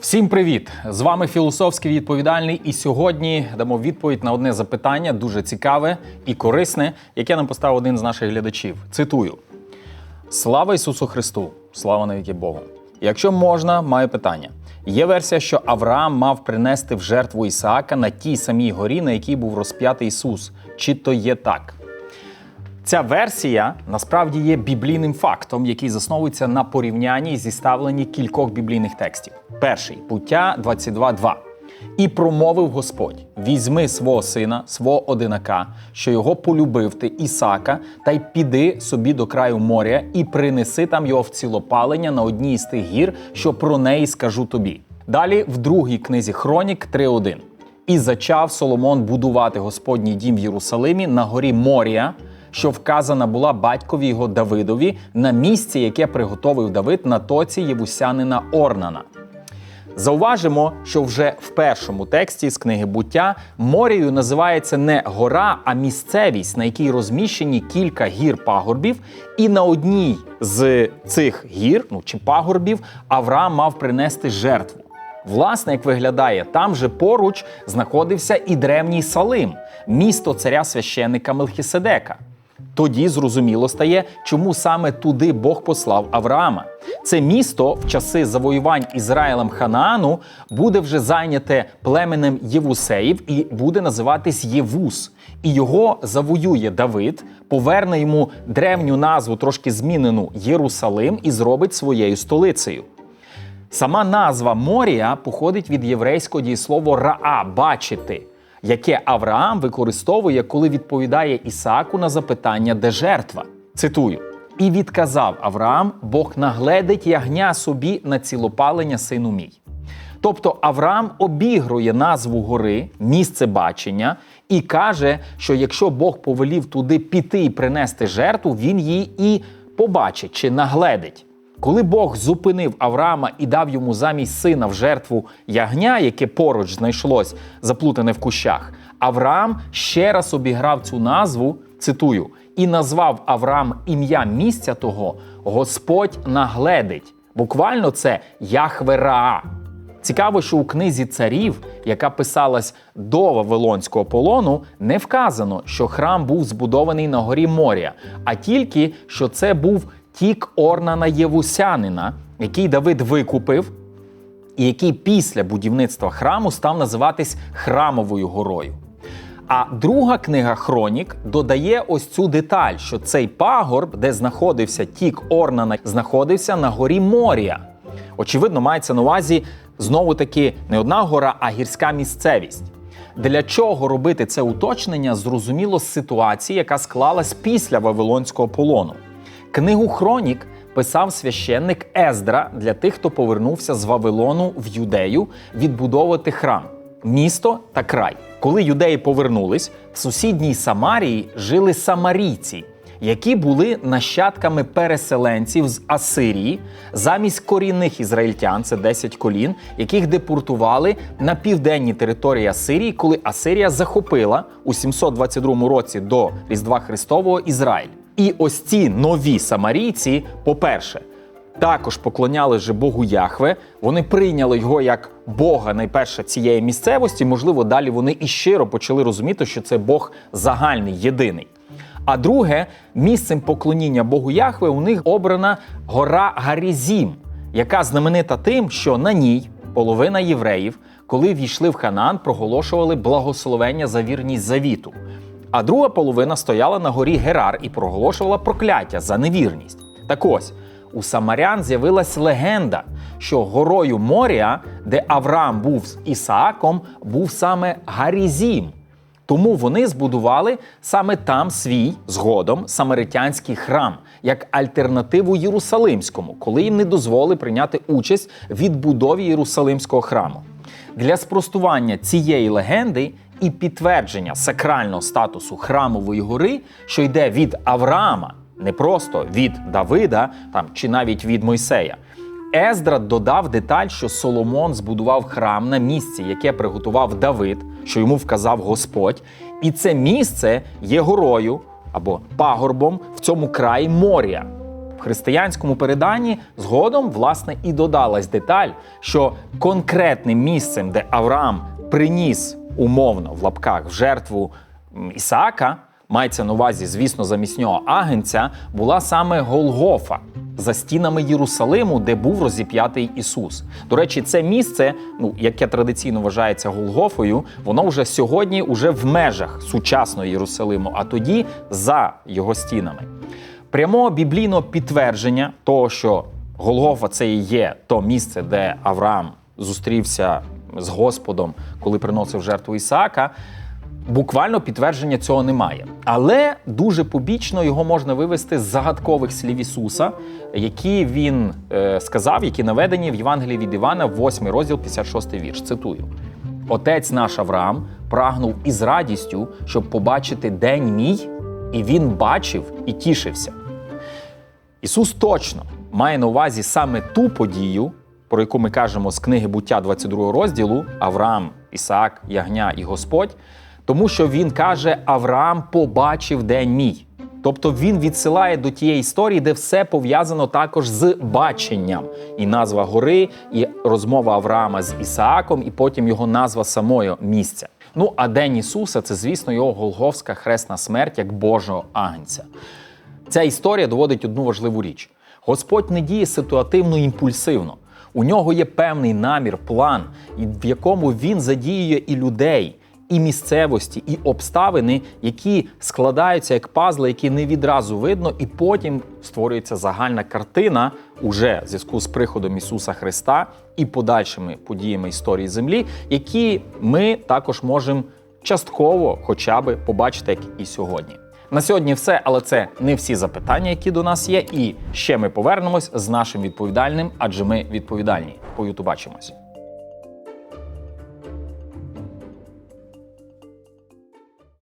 Всім привіт! З вами філософський відповідальний. І сьогодні дамо відповідь на одне запитання, дуже цікаве і корисне, яке нам поставив один з наших глядачів. Цитую: Слава Ісусу Христу! Слава навіки Богу! Якщо можна, маю питання. Є версія, що Авраам мав принести в жертву Ісаака на тій самій горі, на якій був розп'ятий Ісус. Чи то є так? Ця версія насправді є біблійним фактом, який засновується на порівнянні і зіставленні кількох біблійних текстів. Перший буття 22.2. І промовив Господь: візьми свого сина, свого одинака, що його полюбив ти Ісака, та й піди собі до краю моря, і принеси там його в цілопалення на одній із тих гір, що про неї скажу тобі. Далі в другій книзі Хронік 3.1. І зачав Соломон будувати Господній дім в Єрусалимі на горі Морія, що вказана була батькові його Давидові на місці, яке приготовив Давид на тоці Євусянина Орнана. Зауважимо, що вже в першому тексті з книги буття морією називається не гора, а місцевість, на якій розміщені кілька гір пагорбів, і на одній з цих гір, ну чи пагорбів, Авраам мав принести жертву. Власне, як виглядає, там же поруч знаходився і древній Салим, місто царя священника Мелхіседека. Тоді зрозуміло стає, чому саме туди Бог послав Авраама. Це місто в часи завоювань Ізраїлем Ханаану буде вже зайняте племенем Євусеїв і буде називатись Євус. І його завоює Давид, поверне йому древню назву, трошки змінену Єрусалим, і зробить своєю столицею. Сама назва Морія походить від єврейського дієслова раа бачити, яке Авраам використовує, коли відповідає Ісааку на запитання, де жертва. Цитую: і відказав Авраам: Бог нагледить ягня собі на цілопалення сину мій. Тобто Авраам обігрує назву гори, місце бачення, і каже, що якщо Бог повелів туди піти і принести жертву, він її і побачить чи нагледить. Коли Бог зупинив Авраама і дав йому замість сина в жертву ягня, яке поруч знайшлось заплутане в кущах, Авраам ще раз обіграв цю назву, цитую, і назвав Авраам ім'я місця того Господь нагледить. Буквально це Яхве-Раа. Цікаво, що у книзі царів, яка писалась до Вавилонського полону, не вказано, що храм був збудований на горі моря, а тільки що це був тік Орнана Євусянина, який Давид викупив, і який після будівництва храму став називатись Храмовою горою. А друга книга Хронік додає ось цю деталь, що цей пагорб, де знаходився тік Орнана, знаходився на горі Морія. Очевидно, мається на увазі знову таки не одна гора, а гірська місцевість. Для чого робити це уточнення, зрозуміло з ситуації, яка склалась після Вавилонського полону. Книгу Хронік писав священник Ездра для тих, хто повернувся з Вавилону в Юдею відбудовувати храм, місто та край. Коли юдеї повернулись, в сусідній Самарії жили самарійці, які були нащадками переселенців з Асирії замість корінних ізраїльтян, це 10 колін, яких депортували на південні території Асирії, коли Асирія захопила у 722 році до Різдва Христового Ізраїль. І ось ці нові самарійці, по-перше, також поклоняли же Богу Яхве. Вони прийняли його як Бога найперше цієї місцевості. Можливо, далі вони і щиро почали розуміти, що це Бог загальний, єдиний. А друге, місцем поклоніння Богу Яхве у них обрана гора Гарізім, яка знаменита тим, що на ній половина євреїв, коли війшли в Ханан, проголошували благословення за вірність завіту. А друга половина стояла на горі Герар і проголошувала прокляття за невірність. Так ось у Самарян з'явилась легенда, що горою Морія, де Авраам був з Ісааком, був саме Гарізім. Тому вони збудували саме там свій згодом самаритянський храм як альтернативу Єрусалимському, коли їм не дозволили прийняти участь в відбудові Єрусалимського храму. Для спростування цієї легенди і підтвердження сакрального статусу храмової гори, що йде від Авраама, не просто від Давида там чи навіть від Мойсея. Ездра додав деталь, що Соломон збудував храм на місці, яке приготував Давид, що йому вказав Господь, і це місце є горою або пагорбом в цьому краї моря. в християнському переданні згодом власне і додалась деталь, що конкретним місцем, де Авраам приніс умовно в лапках в жертву Ісаака, мається на увазі, звісно, замість нього агенця, була саме Голгофа за стінами Єрусалиму, де був розіп'ятий Ісус. До речі, це місце, ну яке традиційно вважається Голгофою, воно вже сьогодні уже в межах сучасного Єрусалиму, а тоді за його стінами. Прямого біблійного підтвердження того, що Голгофа це і є то місце, де Авраам зустрівся з Господом, коли приносив жертву Ісаака. Буквально підтвердження цього немає, але дуже побічно його можна вивести з загадкових слів Ісуса, які він е, сказав, які наведені в Євангелії від Івана, 8 розділ, 56 вірш. Цитую: Отець наш Авраам прагнув із радістю, щоб побачити день мій, і він бачив і тішився. Ісус точно має на увазі саме ту подію, про яку ми кажемо з книги буття 22 розділу Авраам, Ісаак, Ягня і Господь, тому що він каже: Авраам побачив день мій. Тобто він відсилає до тієї історії, де все пов'язано також з баченням. І назва гори, і розмова Авраама з Ісааком, і потім його назва самого місця. Ну а день Ісуса це, звісно, його Голговська хресна смерть як Божого агнця. Ця історія доводить одну важливу річ: Господь не діє ситуативно імпульсивно. У нього є певний намір, план, в якому він задіює і людей, і місцевості, і обставини, які складаються як пазли, які не відразу видно, і потім створюється загальна картина уже в зв'язку з приходом Ісуса Христа і подальшими подіями історії землі, які ми також можемо частково, хоча би побачити, як і сьогодні. На сьогодні все, але це не всі запитання, які до нас є. І ще ми повернемось з нашим відповідальним, адже ми відповідальні. По ютубачимось.